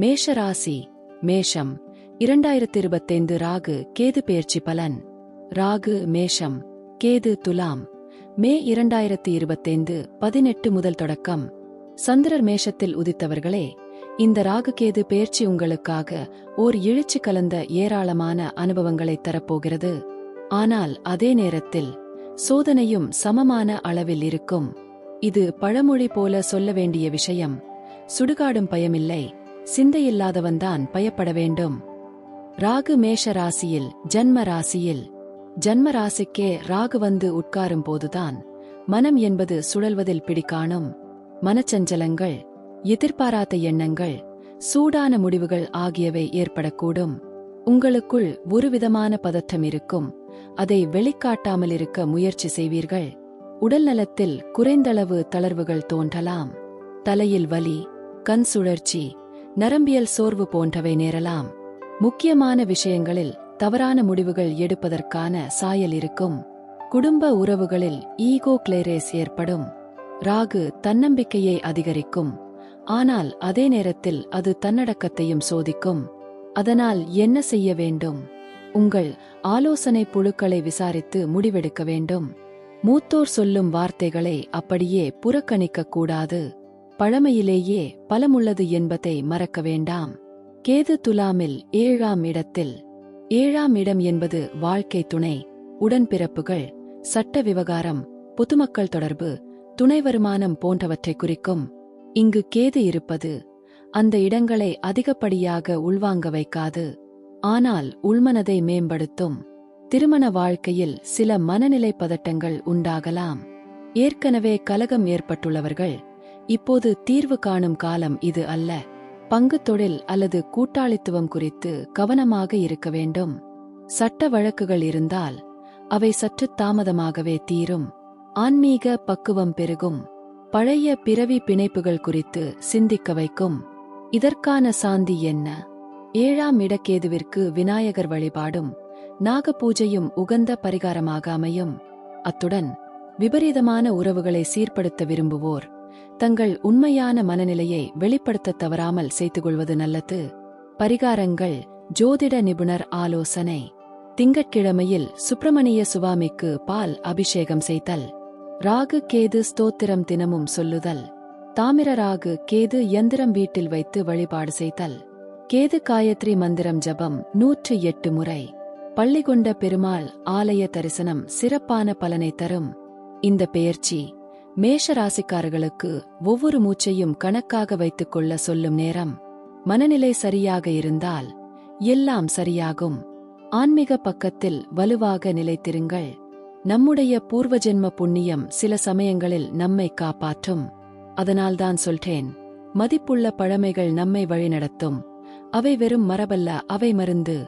மேஷ ராசி மேஷம். இரண்டாயிரத்தி இருபத்தைந்து ராகு கேது பேர்ச்சி பலன். ராகு மேஷம். கேது துலாம். மே இரண்டாயிரத்தி இருபத்தைந்து பதினெட்டு முதல் தொடக்கம். சந்திரர் மேஷத்தில் உதித்தவர்களே இந்த ராகு கேது பெயர்ச்சி உங்களுக்காக ஓர் இழுச்சி கலந்த ஏராளமான அனுபவங்களை தரப்போகிறது. ஆனால் அதே நேரத்தில் சோதனையும் சமமான அளவில் இருக்கும். இது பழமொழி போல சொல்ல வேண்டிய விஷயம். சுடுகாடும் பயமில்லை. சிந்தையில்லாதவன்தான் பயப்பட வேண்டும். ராகு மேஷ ராசியில் ஜன்ம ராசியில். ஜன்ம ராசிக்கே ராகு வந்து உட்காரும் போதுதான். மனம் என்பது சுழல்வதில் பிடிக்காணும். மனச்சஞ்சலங்கள் எதிர்பாராத எண்ணங்கள் சூடான முடிவுகள் ஆகியவை ஏற்படக்கூடும். உங்களுக்குள் ஒருவிதமான பதற்றம் இருக்கும். அதை வெளிக்காட்டாமல் இருக்க முயற்சி செய்வீர்கள். உடல் நலத்தில் குறைந்தளவு தளர்வுகள் தோன்றலாம். தலையில் வலி கண் சுழற்சி நரம்பியல் சோர்வு போன்றவை நேரலாம். முக்கியமான விஷயங்களில் தவறான முடிவுகள் எடுப்பதற்கான சாயல் இருக்கும். குடும்ப உறவுகளில் ஈகோ கிளேரேஸ் ஏற்படும். ராகு தன்னம்பிக்கையை அதிகரிக்கும். ஆனால் அதே நேரத்தில் அது தன்னடக்கத்தையும் சோதிக்கும். அதனால் என்ன செய்ய வேண்டும்? உங்கள் ஆலோசனை புழுக்களை விசாரித்து முடிவெடுக்க வேண்டும். மூத்தோர் சொல்லும் வார்த்தைகளை அப்படியே புறக்கணிக்க கூடாது. பழமையிலேயே பலமுள்ளது என்பதை மறக்க வேண்டாம். கேது துலாமில் ஏழாம் இடத்தில் ஏழாம் இடம் என்பது வாழ்க்கை துணை உடன்பிறப்புகள் சட்ட விவகாரம் பொதுமக்கள் தொடர்பு துணை வருமானம் போன்றவற்றை குறிக்கும். இங்கு கேது இருப்பது அந்த இடங்களை அதிகப்படியாக உள்வாங்க வைக்காது ஆனால் உள்மனதை மேம்படுத்தும். திருமண வாழ்க்கையில் சில மனநிலை பதட்டங்கள் உண்டாகலாம். ஏற்கனவே கலகம் ஏற்பட்டுள்ளவர்கள் இப்போது தீர்வு காணும் காலம் இது அல்ல. பங்கு தொழில் அல்லது கூட்டாளித்துவம் குறித்து கவனமாக இருக்க வேண்டும். சட்ட வழக்குகள் இருந்தால் அவை சற்று தாமதமாகவே தீரும். ஆன்மீக பக்குவம் பெருகும். பழைய பிறவி பிணைப்புகள் குறித்து சிந்திக்க வைக்கும். இதற்கான சாந்தி என்ன? ஏழாம் இடக்கேதுவிற்கு விநாயகர் வழிபாடும் நாக பூஜையும் உகந்த பரிகாரமாக அமையும். அத்துடன் விபரீதமான உறவுகளை சீர்படுத்த விரும்புவோர் தங்கள் உண்மையான மனநிலையை வெளிப்படுத்த தவறாமல் செய்து கொள்வது நல்லது. பரிகாரங்கள் ஜோதிட நிபுணர் ஆலோசனை. திங்கட்கிழமையில் சுப்பிரமணிய சுவாமிக்கு பால் அபிஷேகம் செய்தல். ராகு கேது ஸ்தோத்திரம் தினமும் சொல்லுதல். தாமிர ராகு கேது யந்திரம் வீட்டில் வைத்து வழிபாடு செய்தல். கேது காயத்ரி மந்திரம் ஜபம் நூற்று எட்டு முறை. பள்ளிகொண்ட பெருமாள் ஆலய தரிசனம் சிறப்பான பலனை தரும். இந்த பெயர்ச்சி மேஷ ராசிக்காரர்களுக்கு ஒவ்வொரு மூச்சையும் கணக்காக வைத்துக் கொள்ள சொல்லும் நேரம் மனநிலை சரியாக இருந்தால் எல்லாம் சரியாகும். ஆன்மீக பக்கத்தில் வலுவாக நிலைத்திருங்கள். நம்முடைய பூர்வ ஜென்ம புண்ணியம் சில சமயங்களில் நம்மை காப்பாற்றும். அதனால்தான் சொல்றேன் மதிப்புள்ள பழமைகள் நம்மை வழிநடத்தும். அவை வெறும் மரபல்ல அவை மருந்து.